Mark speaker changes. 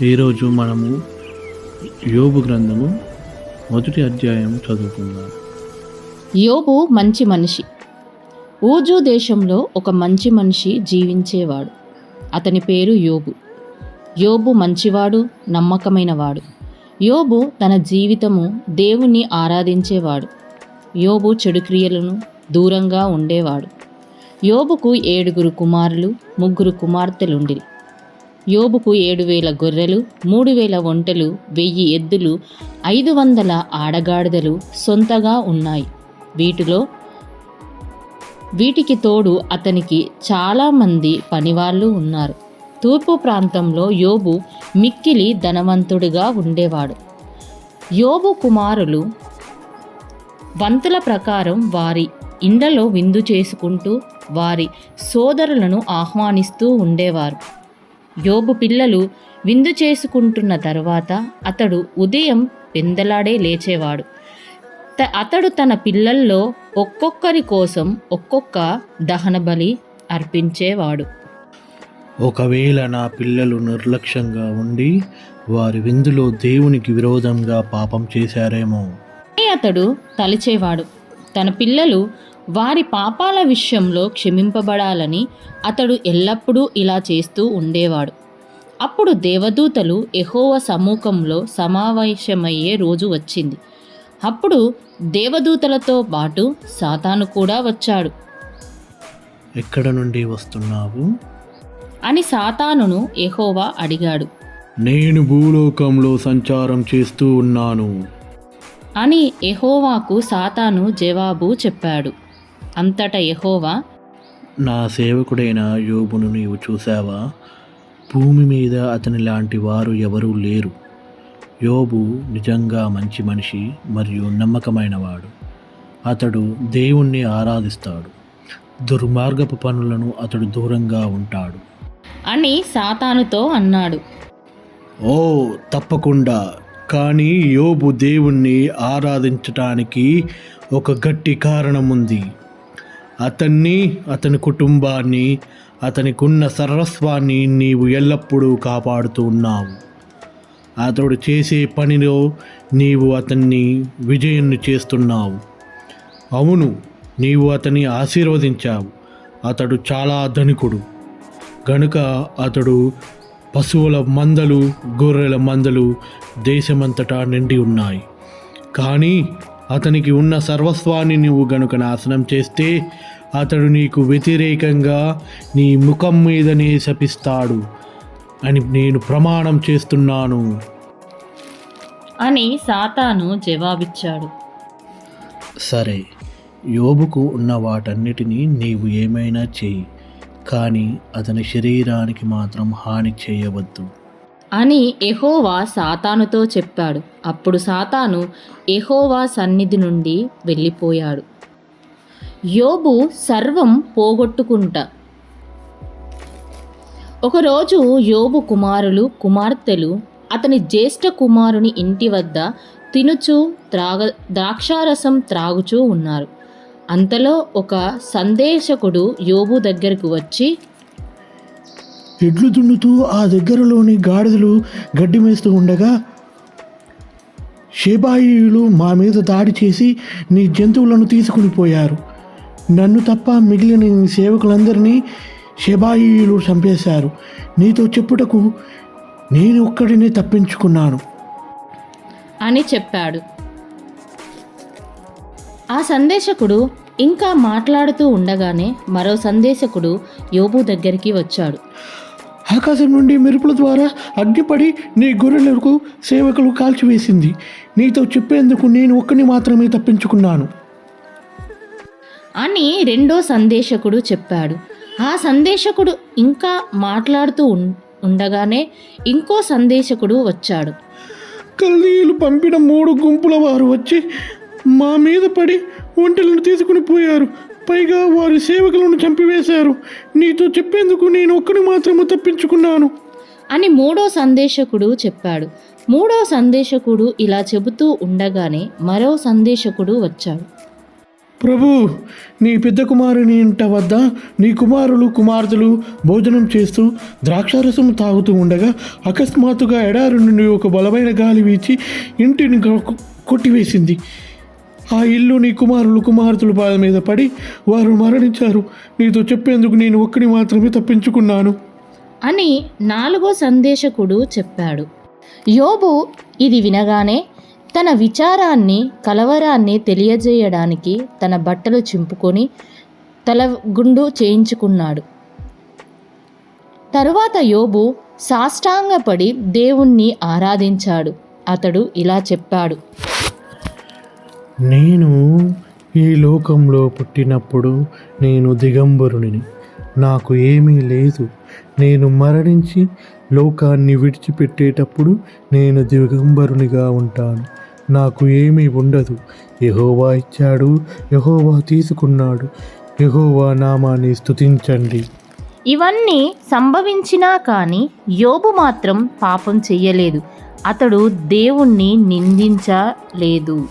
Speaker 1: ఈరోజు మనము యోబు గ్రంథము మొదటి అధ్యాయం చదువుకుందాం.
Speaker 2: యోబు మంచి మనిషి. ఊజు దేశంలో ఒక మంచి మనిషి జీవించేవాడు. అతని పేరు యోబు. యోబు మంచివాడు నమ్మకమైనవాడు. యోబు తన జీవితము దేవుణ్ణి ఆరాధించేవాడు. యోబు చెడు క్రియలను దూరంగా ఉండేవాడు. యోబుకు ఏడుగురు కుమారులు ముగ్గురు కుమార్తెలుండిరి. యోబుకు ఏడు వేల గొర్రెలు మూడు వేల ఒంటెలు వెయ్యి ఎద్దులు ఐదు వందల ఆడగాడిదలు సొంతగా ఉన్నాయి. వీటిలో వీటికి తోడు అతనికి చాలామంది పనివాళ్ళు ఉన్నారు. తూర్పు ప్రాంతంలో యోబు మిక్కిలి ధనవంతుడిగా ఉండేవాడు. యోబు కుమారులు వంతుల ప్రకారం వారి ఇండ్లలో విందు చేసుకుంటూ వారి సోదరులను ఆహ్వానిస్తూ ఉండేవారు. యోబు పిల్లలు విందు చేసుకుంటున్న తరువాత అతడు ఉదయం పెందలాడే లేచేవాడు. అతడు తన పిల్లల్లో ఒక్కొక్కరి కోసం ఒక్కొక్క దహన బలి అర్పించేవాడు.
Speaker 1: ఒకవేళ నా పిల్లలు నిర్లక్ష్యంగా ఉండి వారి విందులో దేవునికి విరోధంగా పాపం చేశారేమో.
Speaker 2: అతడు తలిచేవాడు. తన పిల్లలు వారి పాపాల విషయంలో క్షమింపబడాలని అతడు ఎల్లప్పుడూ ఇలా చేస్తూ ఉండేవాడు. అప్పుడు దేవదూతలు ఎహోవ సమ్ముఖంలో సమావేశమయ్యే రోజు వచ్చింది. అప్పుడు దేవదూతలతో పాటు సాతాను కూడా వచ్చాడు.
Speaker 1: ఎక్కడ నుండి వస్తున్నావు?
Speaker 2: అని సాతానును ఎహోవా అడిగాడు.
Speaker 1: నేను భూలోకంలో సంచారం చేస్తూ ఉన్నాను.
Speaker 2: అని ఎహోవాకు సాతాను జవాబు చెప్పాడు. అంతటా ఎహోవా
Speaker 1: నా సేవకుడైన యోబును నీవు చూసావా భూమి మీద అతని లాంటి వారు ఎవరూ లేరు. యోబు నిజంగా మంచి మనిషి మరియు నమ్మకమైనవాడు. అతడు దేవుణ్ణి ఆరాధిస్తాడు. దుర్మార్గపు పనులను అతడు దూరంగా ఉంటాడు.
Speaker 2: అని సాతానుతో అన్నాడు.
Speaker 1: ఓ తప్పకుండా. కానీ యోబు దేవుణ్ణి ఆరాధించటానికి ఒక గట్టి కారణం ఉంది అతన్ని అతని కుటుంబాన్ని అతనికున్న సర్వస్వాన్ని నీవు ఎల్లప్పుడూ కాపాడుతూ ఉన్నావు. అతడు చేసే పనిలో నీవు అతన్ని విజయాన్ని చేస్తున్నావు. అవును నీవు అతన్ని ఆశీర్వదించావు. అతడు చాలా ధనికుడు. గనుక అతడు పశువుల మందలు గొర్రెల మందలు దేశమంతటా నిండి ఉన్నాయి. కానీ అతనికి ఉన్న సర్వస్వాన్ని నువ్వు గనుక నాశనం చేస్తే అతడు నీకు వ్యతిరేకంగా నీ ముఖం మీదనే శపిస్తాడు అని నేను ప్రమాణం చేస్తున్నాను.
Speaker 2: అని సాతాను జవాబిచ్చాడు.
Speaker 1: సరే యోబుకు ఉన్న వాటన్నిటినీ నీవు ఏమైనా చేయి కానీ అతని శరీరానికి మాత్రం హాని చేయవద్దు.
Speaker 2: అని ఎహోవా సాతానుతో చెప్పాడు. అప్పుడు సాతాను ఎహోవా సన్నిధి నుండి వెళ్ళిపోయాడు. యోబు సర్వం పోగొట్టుకుంటా. ఒకరోజు యోబు కుమారులు కుమార్తెలు అతని జ్యేష్ఠ కుమారుని ఇంటి వద్ద తినుచు త్రాగ ద్రాక్షారసం త్రాగుచూ ఉన్నారు. అంతలో ఒక సందేశకుడు యోబు దగ్గరకు వచ్చి
Speaker 1: ఎడ్లు దున్నుతూ ఆ దగ్గరలోని గాడిదలు గడ్డి మేస్తూ ఉండగా షేబాయిలు మా మీద దాడి చేసి నీ జంతువులను తీసుకుని పోయారు. నన్ను తప్ప మిగిలిన నీ సేవకులందరినీ షేబాయిలు చంపేశారు. నీతో చెప్పుటకు నేను ఒక్కడిని తప్పించుకున్నాను.
Speaker 2: అని చెప్పాడు. ఆ సందేశకుడు ఇంకా మాట్లాడుతూ ఉండగానే మరో సందేశకుడు యోబు దగ్గరికి వచ్చాడు.
Speaker 1: ఆకాశం నుండి మెరుపుల ద్వారా అగ్నిపడి నీ గొర్రెలకు సేవకులు కాల్చివేసింది. నీతో చెప్పేందుకు నేను ఒక్కని మాత్రమే తప్పించుకున్నాను.
Speaker 2: అని రెండో సందేశకుడు చెప్పాడు. ఆ సందేశకుడు ఇంకా మాట్లాడుతూ ఉండగానే ఇంకో సందేశకుడు వచ్చాడు.
Speaker 1: కల్దీయులు పంపిన మూడు గుంపుల వారు వచ్చి మా మీద పడి ఒంటెలను తీసుకుని పోయారు. పైగా వారి సేవకులను చంపివేశారు. నీతో చెప్పేందుకు నేను ఒక్కని మాత్రమే తప్పించుకున్నాను.
Speaker 2: అని మూడో సందేశకుడు చెప్పాడు. మూడో సందేశకుడు ఇలా చెబుతూ ఉండగానే మరో సందేశకుడు వచ్చాడు.
Speaker 1: ప్రభు నీ పెద్ద కుమారుని ఇంట వద్ద నీ కుమారులు కుమార్తెలు భోజనం చేస్తూ ద్రాక్షారసం తాగుతూ ఉండగా అకస్మాత్తుగా ఎడారి నుండి ఒక బలమైన గాలి వీచి ఇంటిని కొట్టివేసింది. ఆ ఇల్లు నీ కుమారులు కుమార్తెలు పాద మీద పడి వారు మరణించారు. నీతో చెప్పేందుకు నేను ఒక్కడి మాత్రమే తప్పించుకున్నాను.
Speaker 2: అని నాలుగో సందేశకుడు చెప్పాడు. యోబు ఇది వినగానే తన విచారాన్ని కలవరాన్ని తెలియజేయడానికి తన బట్టలు చింపుకొని తల గుండు చేయించుకున్నాడు. తరువాత యోబు సాష్టాంగపడి దేవుణ్ణి ఆరాధించాడు. అతడు ఇలా చెప్పాడు.
Speaker 1: నేను ఈ లోకంలో పుట్టినప్పుడు నేను దిగంబరుని నాకు ఏమీ లేదు. నేను మరణించి లోకాన్ని విడిచిపెట్టేటప్పుడు నేను దిగంబరునిగా ఉంటాను. నాకు ఏమీ ఉండదు. యహోవా ఇచ్చాడు. యహోవా తీసుకున్నాడు. యహోవా నామాన్ని స్థుతించండి
Speaker 2: ఇవన్నీ సంభవించినా కానీ యోబు మాత్రం పాపం చెయ్యలేదు. అతడు దేవుణ్ణి నిందించలేదు.